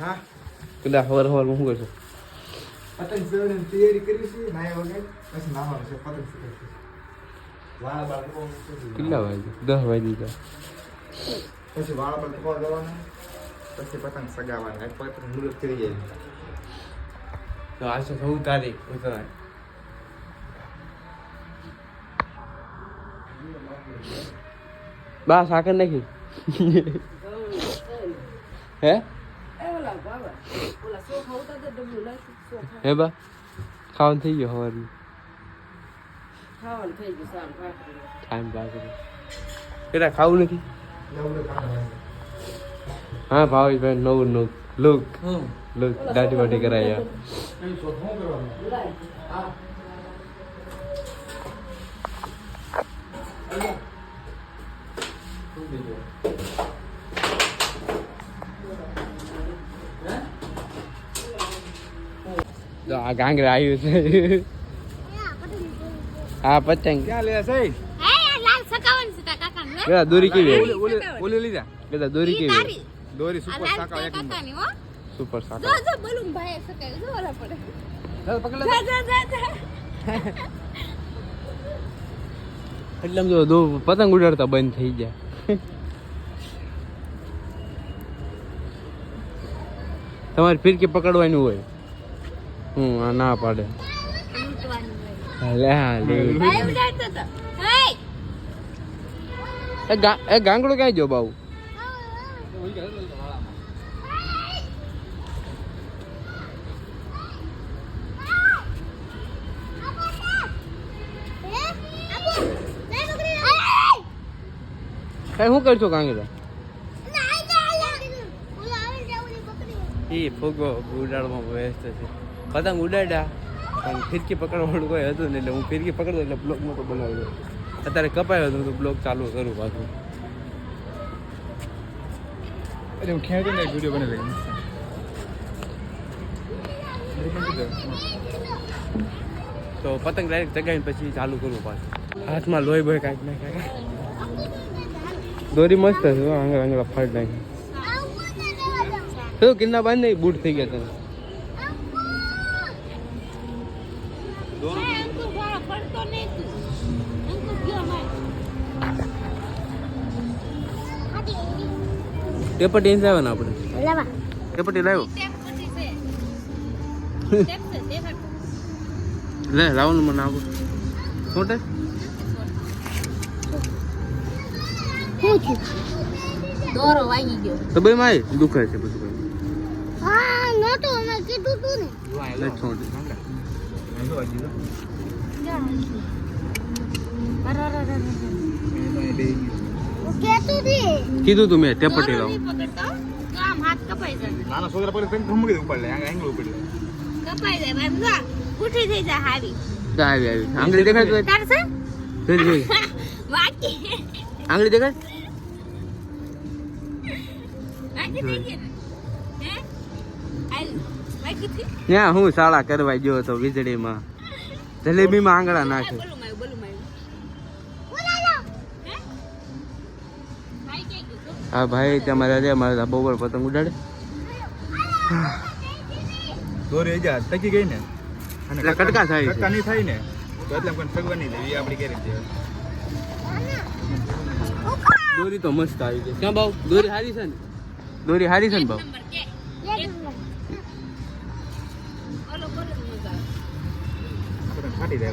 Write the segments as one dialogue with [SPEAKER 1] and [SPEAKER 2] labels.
[SPEAKER 1] હા?
[SPEAKER 2] પેલા હવાર હવાર હું કરશું?
[SPEAKER 1] પતંગ ચડવાની તૈયારી કરી છે નાયા વગર. પછી નાવાનું છે પતંગ.
[SPEAKER 2] કેટલા વાગે? દસ વાગી ગયા
[SPEAKER 1] પછી વાળા પર જવાના પછી પતંગ સગાવવાના પતંગ કરી જાય.
[SPEAKER 2] તો આ છે ચૌદ તારીખ ઉત્તરાયણ. બા સાકર નાખી. હે? હે બા ખાવાનું થઈ ગયું હવારનું. ટાઈમ પાસ પેલા ખાવું નથી?
[SPEAKER 1] ખાવાનું
[SPEAKER 2] હા ભાવેશભાઈ નવું નવું. લુક લુક દાઢી વાટી કરાયા
[SPEAKER 1] અહીં તો
[SPEAKER 2] આ ગાંગરા આવ્યું છે. હા પતંગ.
[SPEAKER 1] ક્યાં લે છે?
[SPEAKER 2] પેલા દોરી કેવી
[SPEAKER 1] ઓલી ઓલી ઓલી લીધા?
[SPEAKER 2] પેલા દોરી કેવી
[SPEAKER 1] દોરી સુપર સાકા એક નંબર.
[SPEAKER 2] સુપર પડે
[SPEAKER 1] ચાલ પકડ લે.
[SPEAKER 2] એટલે આમ જો દો પતંગ ઉડાડતા બંધ થઈ ગયા તમારે ફિરકી પકડવાની હોય. હું આ ના પાડે. હા એ ગા એ ગાંગડો ક્યાં જો બાબુ કઈ શું કરશો ગાંગડા? એ ફુગો ઉડાડવામાં વ્યસ્ત છે. પતંગ ઉડાડ્યા પણ ફિરકી પકડવાનું કોઈ હતું નહીં એટલે હું ફિરકી પકડતો એટલે બ્લોક મોટો બનાવ્યો. અત્યારે કપાયો હતો તો બ્લોક ચાલુ કરું પાછું.
[SPEAKER 1] અરે હું ખેંચો ને વીડિયો બનાવી લઈ
[SPEAKER 2] તો પતંગ ડાયરેક્ટ ચગાવીને પછી ચાલુ કરવું પાછું. હાથમાં લોહી બોય કાંઈક નાખ્યા દોરી મસ્ત છે હો, આંગળા આંગળા ફાટ નાખી. શું કિન્ના બાંધ નહીં બૂટ થઈ ગયા તને ટેપટી આવે ને આપણે. ટેપટી લાવ્યો? લે લાવવાનું મને આપો શું
[SPEAKER 3] દોરો વાગી ગયો.
[SPEAKER 2] તો બે માં આવી દુખાય છે બધું
[SPEAKER 3] હા નતો અમે કીધું તું ને.
[SPEAKER 2] લે છોડ
[SPEAKER 3] હું કહેતું હતી
[SPEAKER 2] કીધું તું મેં ટેપટી લાવો
[SPEAKER 3] તો
[SPEAKER 1] નાના છોકરા પર લે આંગળ આંગળ લે
[SPEAKER 3] કપાઈ જાય ભાઈ. સમજા ઉઠી થઈ જાય હારી.
[SPEAKER 2] તો આવી આવી. આંગળી દેખાય તો
[SPEAKER 3] તાર છે?
[SPEAKER 2] જોઈ જોઈ.
[SPEAKER 3] વાકી
[SPEAKER 2] આંગળી દેખાય?
[SPEAKER 3] વાકી હે? આઈ વાકી થઈ
[SPEAKER 2] ત્યાં હું શાળા કરવા ગયો હતો વીજળીમાં. જલેબીમાં આંગળા નાખે.
[SPEAKER 3] હા ભાઈ
[SPEAKER 2] ત્યાં આજે મારા ધાબો ઉપર પતંગ ઉડાડે.
[SPEAKER 1] દોરી જા ટકી ગઈ ને.
[SPEAKER 2] એટલે કટકા થાય
[SPEAKER 1] કટકા નહીં થાય ને તો એટલે નહીં આપણી છે.
[SPEAKER 2] દોરી તો મસ્ત આવી ગઈ. ક્યાં બાવ દોરી હારી છે ને? દોરી હારી છે ને બાવ
[SPEAKER 1] ફાટી જાય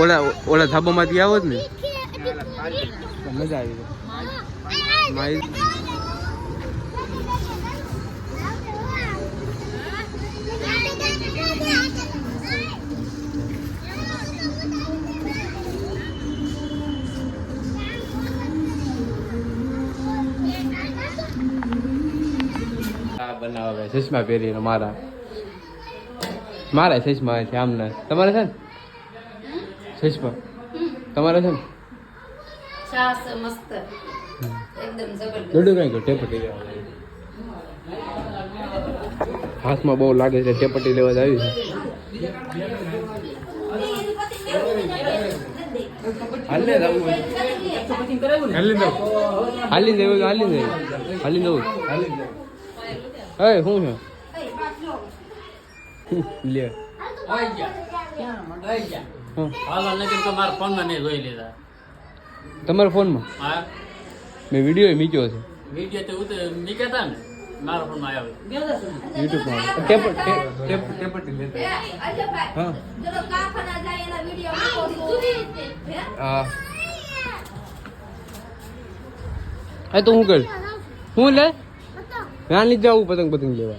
[SPEAKER 2] ઓલા ઓલા ધાબામાંથી આવો જ ને? મજા આવી જાય મારી બનાવે ચશ્મા પહેરીને મારા. મારા સૈસમાં છે આમના. તમારે છે ને? સૈસમાં તમારે છે ને?
[SPEAKER 3] છાસ મસ્ત. એકદમ જબરદસ્ત.
[SPEAKER 2] કઈ ગયો ટેપટી લેવા હાથમાં બહુ લાગે છે ટેપટી લેવા જ આવી છે. હાલે હોય હાલી દઉં હાલી દઉં હાલી દઉં હે શું છે? લે. હં.
[SPEAKER 4] હાલો નકર તો મારા ફોનમાં? નહીં જોઈ લીધા
[SPEAKER 2] તમારા ફોનમાં
[SPEAKER 4] હા
[SPEAKER 2] મેં વીડિયો મૂક્યો છે
[SPEAKER 4] વીડિયો તો ઉતર નીકળતા ને મારા ફોનમાં આવ્યો
[SPEAKER 2] યુટ્યુબમાં ટેપ ટેપ ટેપ ટેપ લેતા હા હા. એ તો હું કર. હું લે? ના નહીં જાઉં પતંગ પતંગ લેવા.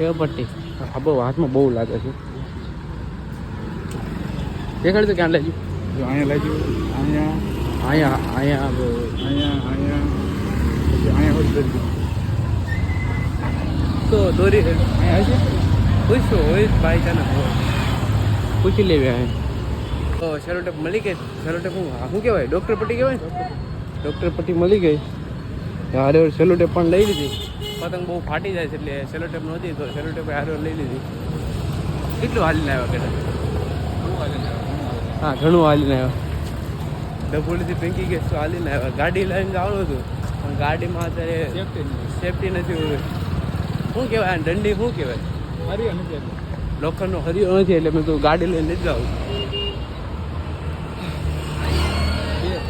[SPEAKER 2] ટેપટી આ બહુ હાથમાં બહુ લાગે છે. દેખાડ તો ક્યાં લેજો
[SPEAKER 1] અહીંયા લાગ્યું અહીંયા.
[SPEAKER 2] અહીંયા અહીંયા બહુ.
[SPEAKER 1] અહીંયા અહીંયા. અહીંયા હોત દર્દી
[SPEAKER 2] તો દોરી
[SPEAKER 1] અહીંયા છે
[SPEAKER 2] પૂછો હોય ભાઈ હોય પૂછી લેવી આ તો સેલોટેપ મળી ગઈ? સેલોટેપ શું આ શું કહેવાય? ડૉક્ટર પટ્ટી કહેવાય? ડૉક્ટર પટ્ટી મળી ગઈ. હારે સેલોટેપ પણ લઈ લીધી. પતંગ બહુ ફાટી જાય છે એટલે સેલોટેપ નહોતી તો સેલોટેપ હારો લઈ લીધી. કેટલું હાલીને આવ્યા કેટલા હા ઘણું હાલીને આવ્યા. ડભોલીથી પેંકી ગેસ તો હાલીને આવ્યા? ગાડી લઈને જવાનું હતું પણ ગાડીમાં અત્યારે સેફટી નથી. હોય. શું કહેવાય દંડી શું કહેવાય?
[SPEAKER 1] હરિયો નથી
[SPEAKER 2] લોખંડનો હરિયો નથી એટલે મેં તો ગાડી લઈને જ જાઉં.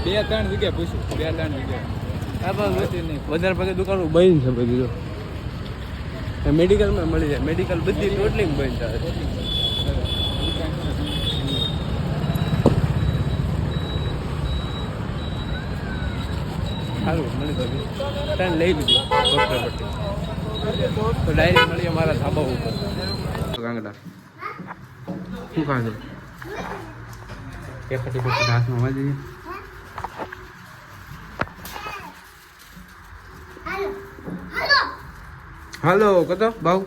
[SPEAKER 1] બે ત્રણ જગ્યાએ પૂછ્યું. બે ત્રણ
[SPEAKER 2] પણ વધારે પગે દુકાનો બંધ છે બધી તો મેડિકલમાં મળી જાય. મેડિકલ બધી ટોટલી બંધ થાય સારું મળી ત્રણ લઈ લીધું. તો ડાયરેક્ટ મળી અમારા ધાબા ઉપર. કાંગડા શું ખાધું? એ પટ્ટી પટ્ટી હાથમાં વાજી હાલો કતો ભાવ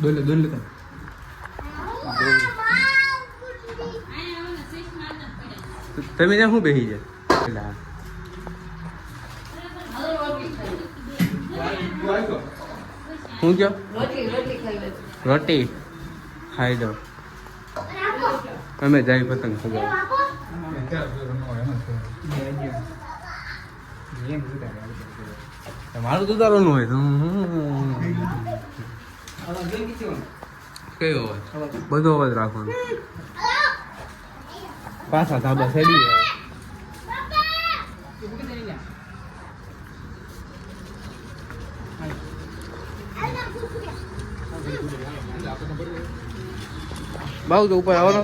[SPEAKER 1] દોલે દોલે તમે
[SPEAKER 2] તમે ત્યાં શું બેસી જાય પેલા શું કયો રોટી ખાઈ દો અમે જાય પતંગ સગાવ મારું તો તારો હોય તો. કયો અવાજ? બધો અવાજ રાખવાનો. પાછા ધાબા સેડી બાબુ તો ઉપર આવવાનો.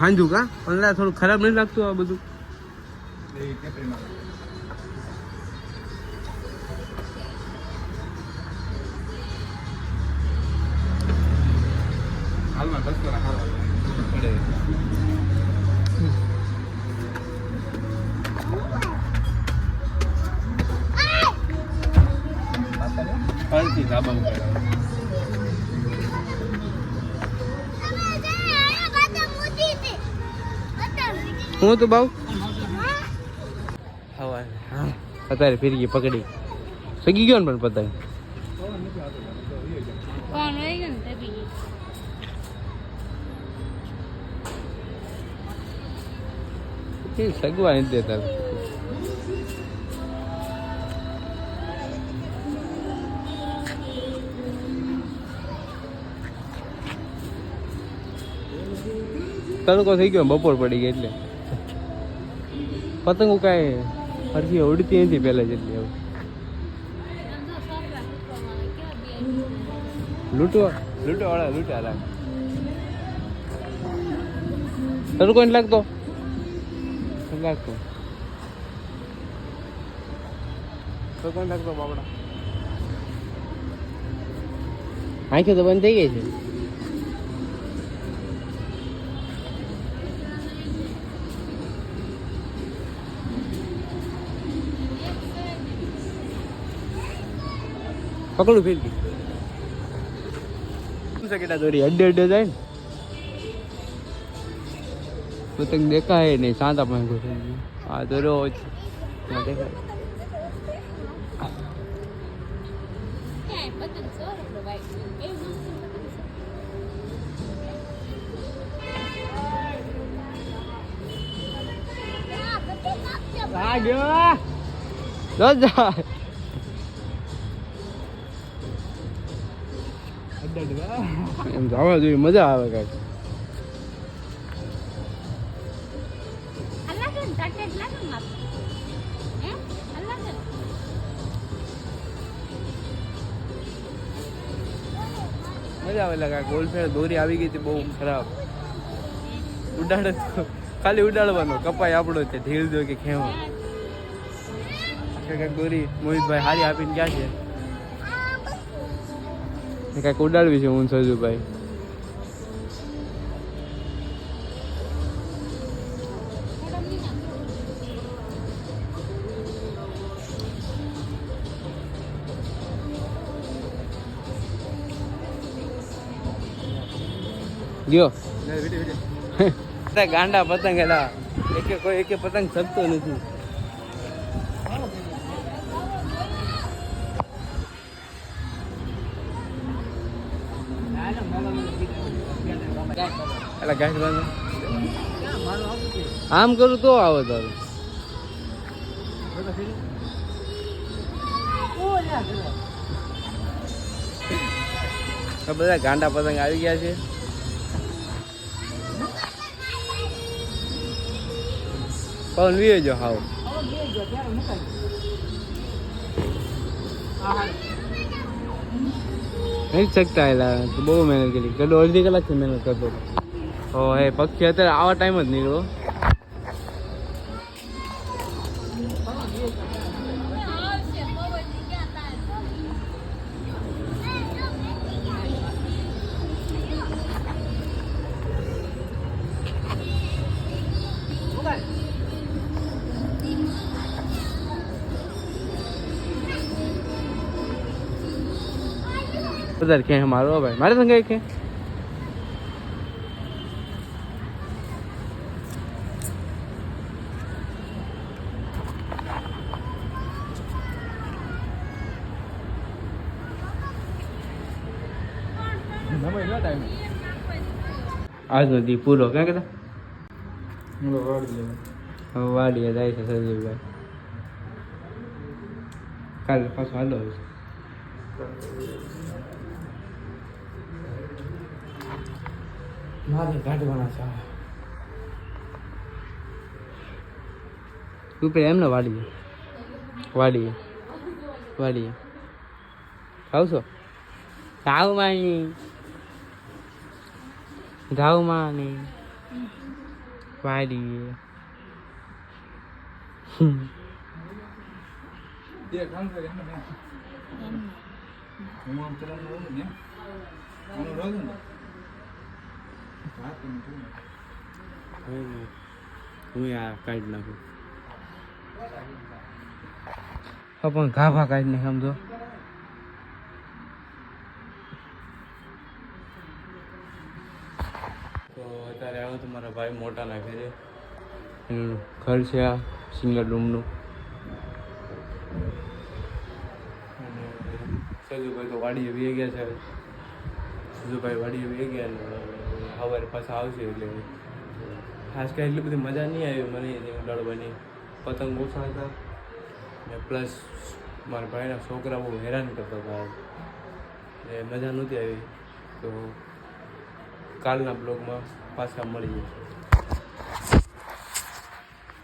[SPEAKER 2] હાંજુ કા? ઓનલાઈન થોડું ખરાબ નહીં લાગતું આ બધું.
[SPEAKER 1] હાલમાં દસ વાર હાલવા
[SPEAKER 2] ફરીથી ધાબા ઉપર હું તો બાવ હવા અત્યારે ફેરી ગઈ પકડી. સગી ગયો ને પણ પતંગ સગવા નથી દેતા. તડકો થઈ ગયો બપોર પડી ગઈ એટલે. પતંગો કાંઈ હરખી ઉડતી નથી પહેલા જેટલી હવે. લૂંટવા લૂંટવા વાળા, લૂંટા રાખ. તરું નથી લાગતો? લાગતો? તો કોણ લાગતો બાપડા? આંખે તો બંધ થઈ ગઈ છે. પકડું ફિરકી શું છે કેટલા દોરી અડ્ડે અડ્ડે જાય ને પતંગ દેખાય નહીં શાંતા પણ ઘૂસે આ દોરો છે ત્યાં દેખાય
[SPEAKER 3] ક્યાંય પતંગ સવાર આપણો
[SPEAKER 2] એમ જવા જોઈએ મજા આવે કાંઈક? મજા આવે લાગે ગોલ્ડ દોરી આવી ગઈ હતી બહુ ખરાબ. ઉડાડે ખાલી ઉડાડવાનો કપાય આપણો છે ઢીલ જો કે ખેવા કાંઈક ગોરી મોહિતભાઈ હારી આપીને ક્યાં છે. કાંઈક ઉડાડવી છે હું સજુભાઈ. ગયો. ગાંડા પતંગ એલા. એકે કોઈ એકે પતંગ ચગતો નથી. એલા ગાંઠ. આમ કરું તો આવે તારું. બધા ગાંડા પતંગ આવી ગયા છે. પવન વીએ જો હાવ. નહીં શકતા એલા. બહુ મહેનત કરી. અડધી કલાકથી મહેનત કરતો હે પક્ષી અત્યારે આવા ટાઈમ જ નીકળો બધા કે મારો? ભાઈ મારે સંગે કે આજ નથી પૂરો ક્યાં કહેતા હવે વાડીએ જાય છે સંજીવભાઈ કાલે પાછો હાલો છે મારે કાઢવાના છે તું પેલા એમને વાડીએ વાડીએ વાડીએ ખાવ છો ઘાવ માની ઘાવ માની વાડીએ હમ. હું આ કાઢી નાખું હા પણ ઘાભા કાઢી નાખ સમજો તો અત્યારે આવ્યો તો મારા ભાઈ મોટાના ઘરે એનું ઘર છે આ સિંગલ રૂમનું. અને સજુભાઈ તો વાડીએ વી ગયા છે સજુભાઈ વાડીએ વી ગયા સવારે પાછા આવશે એટલે ખાસ કરી એટલી બધી મજા નહીં આવી મને ઉડાડવાની. પતંગ ઓછા હતા. ને પ્લસ મારા ભાઈના છોકરા બહુ હેરાન કરતા હતા એ મજા નહોતી આવી. તો કાલના બ્લોગમાં પાછા મળીએ